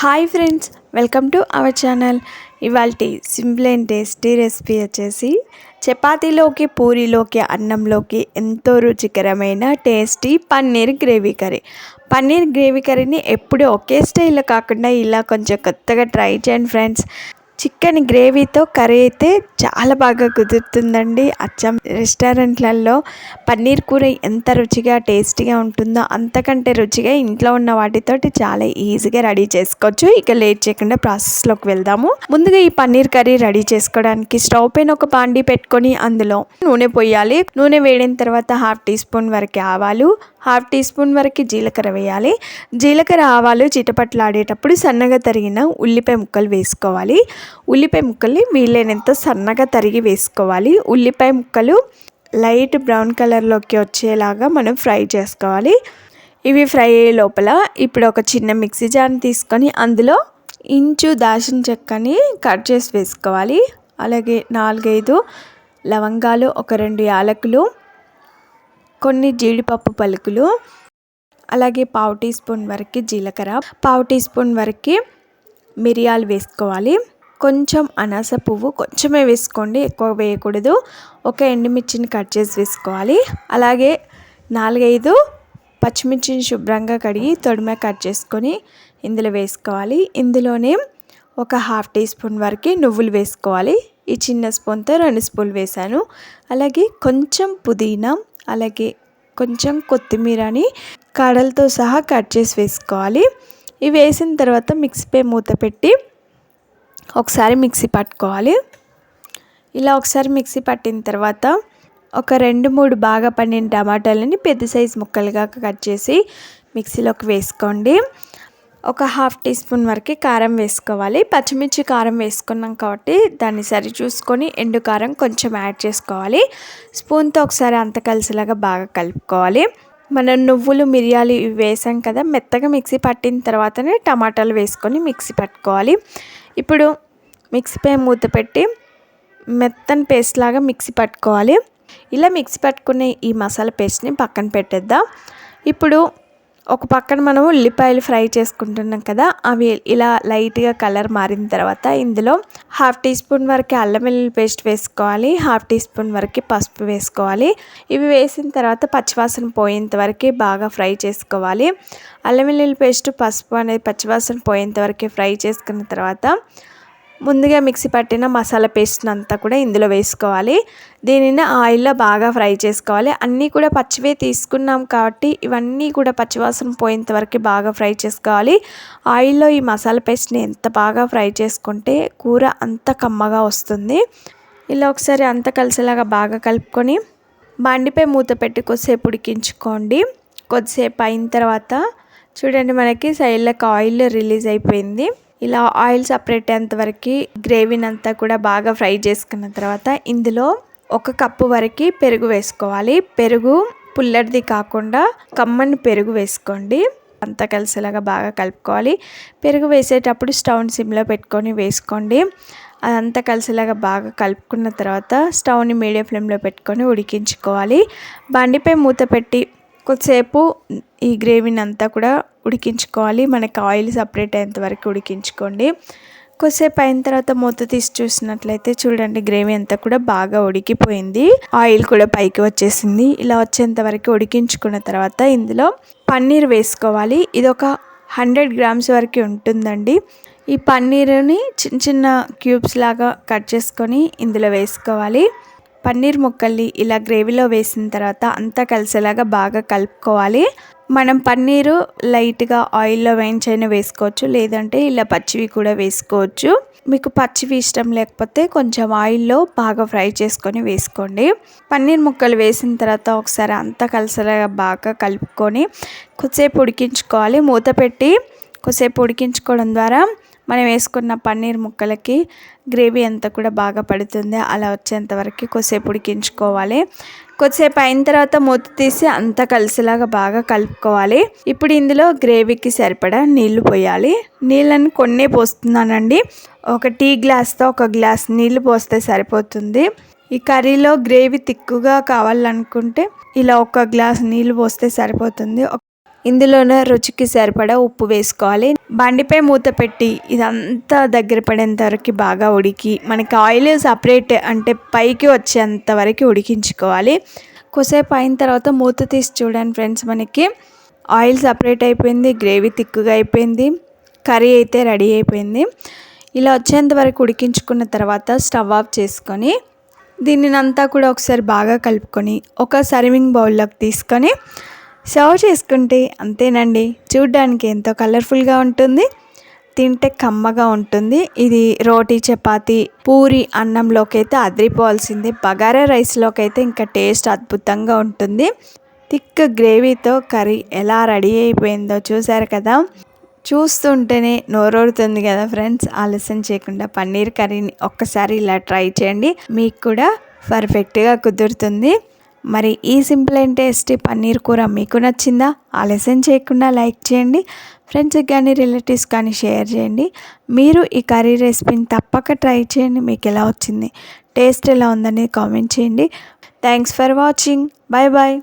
Hi friends welcome to our channel. ఇవాళ simple and tasty recipe వచ్చేసి చపాతీలోకి పూరీలోకి అన్నంలోకి ఎంతో రుచికరమైన tasty paneer gravy curry. Paneer gravy కర్రీని ఎప్పుడు ఒకే స్టైల్లో కాకుండా ఇలా కొంచెం కొత్తగా ట్రై చేయండి ఫ్రెండ్స్. చికెన్ గ్రేవీతో కర్రీ అయితే చాలా బాగా కుదురుతుందండి. అచ్చం రెస్టారెంట్లలో పన్నీర్ కూర ఎంత రుచిగా టేస్టీగా ఉంటుందో అంతకంటే రుచిగా ఇంట్లో ఉన్న వాటితోటి చాలా ఈజీగా రెడీ చేసుకోవచ్చు. ఇక లేట్ చేయకుండా ప్రాసెస్లోకి వెళ్దాము. ముందుగా ఈ పన్నీర్ కర్రీ రెడీ చేసుకోవడానికి స్టవ్ పైన ఒక పాండి పెట్టుకొని అందులో నూనె పోయాలి. నూనె వేడిన తర్వాత హాఫ్ టీ స్పూన్ వరకు ఆవాలు హాఫ్ టీ స్పూన్ వరకు జీలకర్ర వేయాలి. జీలకర్ర ఆవాలు చిటపట్లాడేటప్పుడు సన్నగా తరిగిన ఉల్లిపాయ ముక్కలు వేసుకోవాలి. ఉల్లిపాయ ముక్కల్ని వీలైనంత సన్నగా తరిగి వేసుకోవాలి. ఉల్లిపాయ ముక్కలు లైట్ బ్రౌన్ కలర్లోకి వచ్చేలాగా మనం ఫ్రై చేసుకోవాలి. ఇవి ఫ్రై అయ్యే లోపల ఇప్పుడు ఒక చిన్న మిక్సీ జార్ని తీసుకొని అందులో ఇంచు దాల్చిన చెక్కని కట్ చేసి వేసుకోవాలి. అలాగే నాలుగైదు లవంగాలు ఒక రెండు యాలకులు కొన్ని జీడిపప్పు పలుకులు అలాగే పావు టీ స్పూన్ వరకు జీలకర్ర పావు టీ స్పూన్ వరకు మిరియాలు వేసుకోవాలి. కొంచెం అనాస పువ్వు కొంచెమే వేసుకోండి ఎక్కువ వేయకూడదు. ఒక ఎండుమిర్చిని కట్ చేసి వేసుకోవాలి. అలాగే నాలుగైదు పచ్చిమిర్చిని శుభ్రంగా కడిగి తొడిమ కట్ చేసుకొని ఇందులో వేసుకోవాలి. ఇందులోనే ఒక హాఫ్ టీ స్పూన్ వరకు నువ్వులు వేసుకోవాలి. ఈ చిన్న స్పూన్తో రెండు స్పూన్లు వేసాను అలాగే కొంచెం పుదీనా కొంచెం కొత్తిమీరని కాడలతో సహా కట్ చేసి వేసుకోవాలి. ఇవి వేసిన తర్వాత మిక్సీపై మూత పెట్టి ఒకసారి మిక్సీ పట్టుకోవాలి. ఇలా ఒకసారి మిక్సీ పట్టిన తర్వాత ఒక రెండు మూడు బాగా పండిన టమాటాలని పెద్ద సైజు ముక్కలుగా కట్ చేసి మిక్సీలోకి వేసుకోండి. ఒక హాఫ్ టీ స్పూన్ వరకు కారం వేసుకోవాలి. పచ్చిమిర్చి కారం వేసుకున్నాం కాబట్టి దాన్ని సరి చూసుకొని ఎండు కారం కొంచెం యాడ్ చేసుకోవాలి. స్పూన్తో ఒకసారి అంత కలిసేలాగా బాగా కలుపుకోవాలి. మనం నువ్వులు మిరియాలు ఇవి వేసాం కదా మెత్తగా మిక్సీ పట్టిన తర్వాతనే టమాటాలు వేసుకొని మిక్సీ పట్టుకోవాలి. ఇప్పుడు మిక్సీపై మూత పెట్టి మెత్తని పేస్ట్ లాగా మిక్సీ పట్టుకోవాలి. ఇలా మిక్సీ పట్టుకునే ఈ మసాలా పేస్ట్ని పక్కన పెట్టేద్దాం. ఇప్పుడు ఒక పక్కన మనం ఉల్లిపాయలు ఫ్రై చేసుకుంటున్నాం కదా అవి ఇలా లైట్గా కలర్ మారిన తర్వాత ఇందులో హాఫ్ టీ స్పూన్ వరకు అల్లం వెల్లుల్లి పేస్ట్ వేసుకోవాలి హాఫ్ టీ స్పూన్ వరకు పసుపు వేసుకోవాలి. ఇవి వేసిన తర్వాత పచ్చివాసన పోయేంత వరకు బాగా ఫ్రై చేసుకోవాలి. అల్లం వెల్లుల్లి పేస్ట్ పసుపు అనేది పచ్చివాసన పోయేంత వరకు ఫ్రై చేసుకున్న తర్వాత ముందుగా మిక్సీ పట్టిన మసాలా పేస్ట్ అంతా కూడా ఇందులో వేసుకోవాలి. దీనిని ఆయిల్లో బాగా ఫ్రై చేసుకోవాలి. అన్నీ కూడా పచ్చివే తీసుకున్నాం కాబట్టి ఇవన్నీ కూడా పచ్చివాసన పోయేంత వరకు బాగా ఫ్రై చేసుకోవాలి. ఆయిల్లో ఈ మసాలా పేస్ట్ని ఎంత బాగా ఫ్రై చేసుకుంటే కూర అంత కమ్మగా వస్తుంది. ఇలా ఒకసారి అంత కలిసేలాగా బాగా కలుపుకొని బండిపై మూత పెట్టి కొద్దిసేపు ఉడికించుకోండి. కొద్దిసేపు అయిన తర్వాత చూడండి మనకి సైడ్లకు ఆయిల్ రిలీజ్ అయిపోయింది. ఇలా ఆయిల్ సపరేట్ అయ్యేంతవరకు గ్రేవీని అంతా కూడా బాగా ఫ్రై చేసుకున్న తర్వాత ఇందులో ఒక కప్పు వరకు పెరుగు వేసుకోవాలి. పెరుగు పుల్లటిది కాకుండా కమ్మని పెరుగు వేసుకోండి. అంతా కలిసేలాగా బాగా కలుపుకోవాలి. పెరుగు వేసేటప్పుడు స్టవ్ని సిమ్లో పెట్టుకొని వేసుకోండి. అదంతా కలిసేలాగా బాగా కలుపుకున్న తర్వాత స్టవ్ని మీడియం ఫ్లేమ్లో పెట్టుకొని ఉడికించుకోవాలి. బండిపై మూత పెట్టి కొద్దిసేపు ఈ గ్రేవీని అంతా కూడా ఉడికించుకోవాలి. మనకి ఆయిల్ సపరేట్ అయ్యేంత వరకు ఉడికించుకోండి. కొద్దిసేపు అయిన తర్వాత మూత తీసి చూసినట్లయితే చూడండి గ్రేవీ అంతా కూడా బాగా ఉడికిపోయింది. ఆయిల్ కూడా పైకి వచ్చేసింది. ఇలా వచ్చేంత వరకు ఉడికించుకున్న తర్వాత ఇందులో పన్నీర్ వేసుకోవాలి. ఇది ఒక హండ్రెడ్ గ్రామ్స్ వరకు ఉంటుందండి. ఈ పన్నీరుని చిన్న చిన్న క్యూబ్స్ లాగా కట్ చేసుకొని ఇందులో వేసుకోవాలి. పన్నీర్ ముక్కల్ని ఇలా గ్రేవీలో వేసిన తర్వాత అంతా కలిసేలాగా బాగా కలుపుకోవాలి. మనం పన్నీరు లైట్గా ఆయిల్లో వేయించైనా వేసుకోవచ్చు లేదంటే ఇలా పచ్చివి కూడా వేసుకోవచ్చు. మీకు పచ్చివి ఇష్టం లేకపోతే కొంచెం ఆయిల్లో బాగా ఫ్రై చేసుకొని వేసుకోండి. పన్నీర్ ముక్కలు వేసిన తర్వాత ఒకసారి అంతా కలిసేలాగా బాగా కలుపుకొని కొద్దిసేపు ఉడికించుకోవాలి. మూత పెట్టి కొద్దిసేపు ఉడికించుకోవడం ద్వారా మనం వేసుకున్న పన్నీర్ ముక్కలకి గ్రేవీ అంతా కూడా బాగా పడుతుంది. అలా వచ్చేంత వరకు కొద్దిసేపు ఉడికించుకోవాలి. కొద్దిసేపు అయిన తర్వాత మూత తీసి అంతా కలిసేలాగా బాగా కలుపుకోవాలి. ఇప్పుడు ఇందులో గ్రేవీకి సరిపడా నీళ్ళు పోయాలి. నీళ్ళని కొన్నే పోస్తున్నానండి. ఒక టీ గ్లాస్తో ఒక గ్లాస్ నీళ్ళు పోస్తే సరిపోతుంది. ఈ కర్రీలో గ్రేవీ తిక్కుగా కావాలనుకుంటే ఇలా ఒక గ్లాస్ నీళ్ళు పోస్తే సరిపోతుంది. ఇందులోనే రుచికి సరిపడా ఉప్పు వేసుకోవాలి. బండిపై మూత పెట్టి ఇదంతా దగ్గర పడేంత వరకు బాగా ఉడికి మనకి ఆయిల్ సపరేట్ అంటే పైకి వచ్చేంత వరకు ఉడికించుకోవాలి. కొద్దిసేపు అయిన తర్వాత మూత తీసి చూడండి ఫ్రెండ్స్ మనకి. ఆయిల్ సపరేట్ అయిపోయింది గ్రేవీ తిక్కుగా అయిపోయింది కర్రీ అయితే రెడీ అయిపోయింది. ఇలా వచ్చేంత వరకు ఉడికించుకున్న తర్వాత స్టవ్ ఆఫ్ చేసుకొని దీనిని అంతా కూడా ఒకసారి బాగా కలుపుకొని ఒక సర్వింగ్ బౌల్లోకి తీసుకొని సర్వ్ చేసుకుంటే అంతేనండి. చూడ్డానికి ఎంతో కలర్ఫుల్గా ఉంటుంది. తింటే కమ్మగా ఉంటుంది. ఇది రోటీ చపాతి పూరి అన్నంలోకి అయితే అదిరిపోవాల్సింది. బగారా రైస్లోకి అయితే ఇంకా టేస్ట్ అద్భుతంగా ఉంటుంది. థిక్ గ్రేవీతో కర్రీ ఎలా రెడీ అయిపోయిందో చూసారు కదా? చూస్తుంటేనే నోరూరుతుంది కదా ఫ్రెండ్స్? ఆలస్యం చేయకుండా పన్నీర్ కర్రీని ఒక్కసారి ఇలా ట్రై చేయండి. మీకు కూడా పర్ఫెక్ట్గా కుదురుతుంది. మరి ఈ సింపుల్ అండ్ టేస్టీ పన్నీర్ కూర మీకు నచ్చిందా? ఆలస్యం చేయకుండా లైక్ చేయండి. ఫ్రెండ్స్కి కానీ రిలేటివ్స్ కానీ షేర్ చేయండి. మీరు ఈ కర్రీ రెసిపీని తప్పక ట్రై చేయండి. మీకు ఎలా వచ్చింది? టేస్ట్ ఎలా ఉందని కామెంట్ చేయండి. Thanks for watching. Bye bye